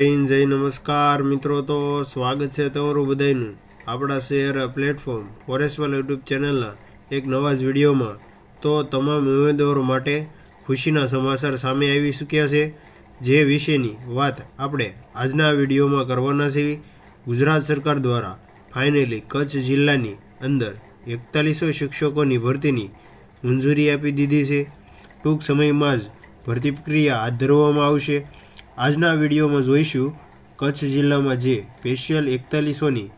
જય જય નમસ્કાર. મિત્રો, તો સ્વાગત છે તમારું બધાનું આપણા શહેર પ્લેટફોર્મ ફોરેસ્ટવાલ યુટ્યુબ ચેનલના એક નવા જ વિડીયોમાં. તો તમામ ઉમેદવારો માટે ખુશીના સમાચાર સામે આવી ચૂક્યા છે. જે વિશેની વાત આપણે આજના વિડીયોમાં કરવાના છે. ગુજરાત સરકાર દ્વારા ફાઇનલી કચ્છ જિલ્લાની અંદર એકતાલીસો શિક્ષકોની ભરતીની મંજૂરી આપી દીધી છે. ટૂંક સમયમાં જ ભરતી પ્રક્રિયા હાથ ધરવામાં આવશે. આજના વિડીયોમાં જોઈશું કચ્છ જિલ્લામાં જે સ્પેશિયલ એકતાલીસોની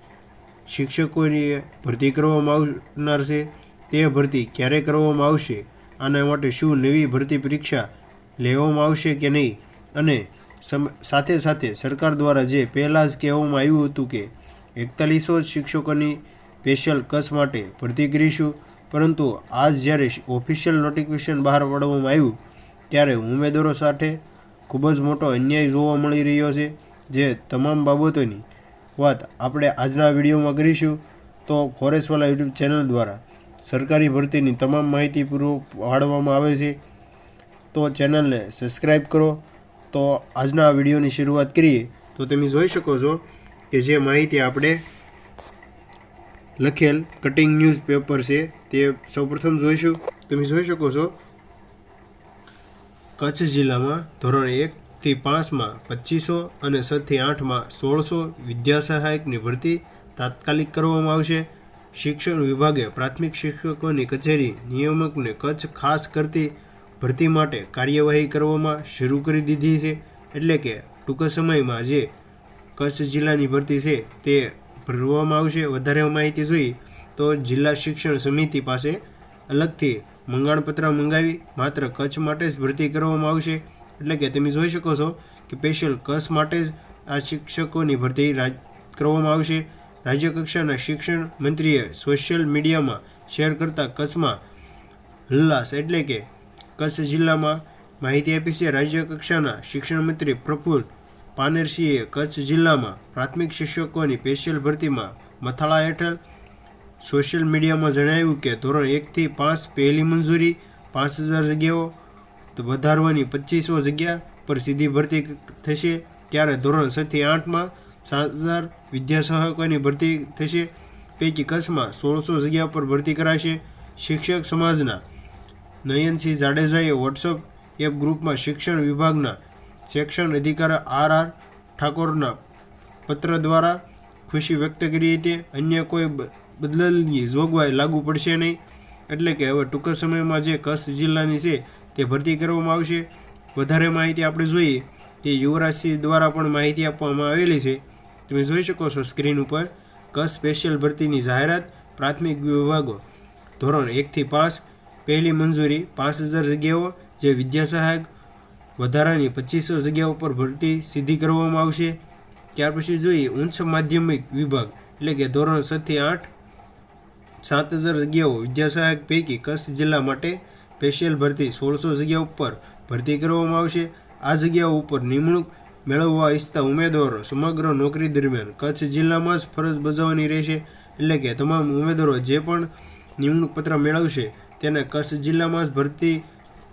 શિક્ષકોની ભરતી કરવામાં આવનાર છે, તે ભરતી ક્યારે કરવામાં આવશે, આના માટે શું નવી ભરતી પરીક્ષા લેવામાં આવશે કે નહીં, અને સાથે સાથે સરકાર દ્વારા જે પહેલાં જ કહેવામાં આવ્યું હતું કે એકતાલીસો શિક્ષકોની સ્પેશિયલ કચ્છ માટે ભરતી કરીશું, પરંતુ આજ જ્યારે ઓફિશિયલ નોટિફિકેશન બહાર પાડવામાં આવ્યું, ત્યારે ઉમેદવારો સાથે ખૂબ જ મોટો અન્યાય જોવા મળી રહ્યો છે, જે તમામ બાબતોની વાત આપણે આજના વિડીયોમાં કરીશું. તો ફોરેસ્ટવાલા યુટ્યુબ ચેનલ દ્વારા સરકારી ભરતીની તમામ માહિતી પૂરું પાડવામાં આવે છે. તો ચેનલને સબસ્ક્રાઈબ કરો. તો આજના વિડીયોની શરૂઆત કરીએ. તો તમે જોઈ શકો છો કે જે માહિતી આપણે લખેલ કટિંગ ન્યૂઝ પેપર છે તે સૌપ્રથમ જોઈશું. તમે જોઈ શકો છો કચ્છ જિલ્લામાં ધોરણ એકથી પાંચમાં પચીસો અને છથી આઠમાં સોળસો વિદ્યા સહાયકની ભરતી તાત્કાલિક કરવામાં આવશે. શિક્ષણ વિભાગે પ્રાથમિક શિક્ષકોની કચેરી, નિયામકને કચ્છ ખાસ કરતી ભરતી માટે કાર્યવાહી કરવામાં શરૂ કરી દીધી છે. એટલે કે ટૂંક સમયમાં જે કચ્છ જિલ્લાની ભરતી છે તે ભરવામાં આવશે. વધારે માહિતી જોઈએ તો જિલ્લા શિક્ષણ સમિતિ પાસે અલગથી મંગાણપત્ર મંગાવી માત્ર કચ્છ માટે જ ભરતી કરવામાં આવશે. એટલે કે તમે જોઈ શકો છો કે સ્પેશિયલ કચ્છ માટે જ આ શિક્ષકોની ભરતી કરવામાં આવશે. રાજ્ય કક્ષાના શિક્ષણ મંત્રીએ સોશિયલ મીડિયામાં શેર કરતા કચ્છમાં હલ્લાસ એટલે કે કચ્છ જિલ્લામાં માહિતી આપી છે. રાજ્ય કક્ષાના શિક્ષણ મંત્રી પ્રફુલ્લ પાનેરસિંહે કચ્છ જિલ્લામાં પ્રાથમિક શિક્ષકોની સ્પેશિયલ ભરતીમાં મથાળા હેઠળ સોશિયલ મીડિયામાં જણાવ્યું કે ધોરણ એકથી પાંચ પહેલી મંજૂરી, પાંચ હજાર જગ્યાઓ વધારવાની પચીસો જગ્યા પર સીધી ભરતી થશે. ત્યારે ધોરણ છથી આઠમાં સાત હજાર વિદ્યાસહકોની ભરતી થશે. પૈકી કચ્છમાં સોળસો જગ્યા પર ભરતી કરાશે. શિક્ષક સમાજના નયનસિંહ જાડેજાએ વોટ્સઅપ એપ ગ્રુપમાં શિક્ષણ વિભાગના સેક્શન અધિકાર આર આર ઠાકોરના પત્ર દ્વારા ખુશી વ્યક્ત કરી હતી. અન્ય કોઈ બદલની જોગવાઈ લાગુ પડશે નહીં. એટલે કે હવે ટૂંક સમયમાં જે કચ્છ જિલ્લાની છે, તે ભરતી કરવામાં આવશે. વધારે માહિતી આપણે જોઈએ, તે યુવરાજસિંહ દ્વારા પણ માહિતી આપવામાં આવેલી છે. તમે જોઈ શકો છો સ્ક્રીન ઉપર, કચ્છ સ્પેશિયલ ભરતીની જાહેરાત, પ્રાથમિક વિભાગો. ધોરણ એકથી પાંચ, પહેલી મંજૂરી, પાંચ હજાર જગ્યાઓ, જે વિદ્યા સહાયક વધારાની પચીસો જગ્યાઓ પર ભરતી સીધી કરવામાં આવશે. ત્યાર પછી જોઈએ, ઉચ્ચ માધ્યમિક વિભાગ, એટલે કે ધોરણ છથી આઠ સાત હજાર જગ્યાઓ વિદ્યાસહાયક પૈકી કચ્છ જિલ્લા માટે સ્પેશિયલ ભરતી સોળસો જગ્યા ઉપર ભરતી કરવામાં આવશે. આ જગ્યાઓ ઉપર નિમણૂક મેળવવા ઈચ્છતા ઉમેદવારો સમગ્ર નોકરી દરમિયાન કચ્છ જિલ્લામાં જ ફરજ બજાવવાની રહેશે. એટલે કે તમામ ઉમેદવારો જે પણ નિમણૂક પત્ર મેળવશે તેને કચ્છ જિલ્લામાં જ ભરતી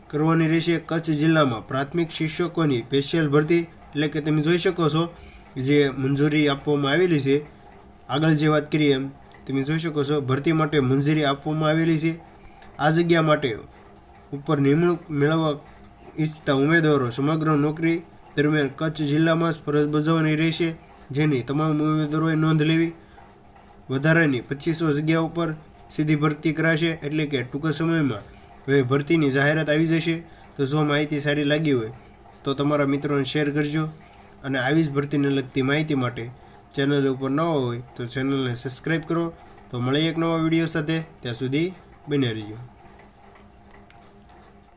કરવાની રહેશે. કચ્છ જિલ્લામાં પ્રાથમિક શિક્ષકોની સ્પેશિયલ ભરતી, એટલે કે તમે જોઈ શકો છો, જે મંજૂરી આપવામાં આવેલી છે. આગળ જે વાત કરીએ એમ તમે જોઈ શકો છો, ભરતી માટે મંજૂરી આપવામાં આવેલી છે. આ જગ્યા માટે ઉપર નિમણૂક મેળવવા ઈચ્છતા ઉમેદવારો સમગ્ર નોકરી દરમિયાન કચ્છ જિલ્લામાં જ ફરજ બજાવવાની રહેશે, જેની તમામ ઉમેદવારોએ નોંધ લેવી. વધારાની પચીસો જગ્યા ઉપર સીધી ભરતી કરાશે, એટલે કે ટૂંક સમયમાં હવે ભરતીની જાહેરાત આવી જશે. તો જો માહિતી સારી લાગી હોય, તો તમારા મિત્રોને શેર કરજો અને આવી જ ભરતીને લગતી માહિતી માટે ચેનલ ઉપર ન હોય તો ચેનલને સબસ્ક્રાઈબ કરો. તો મળીએ એક નવા વીડિયો સાથે. ત્યાં સુધી બન્યા રહીજો.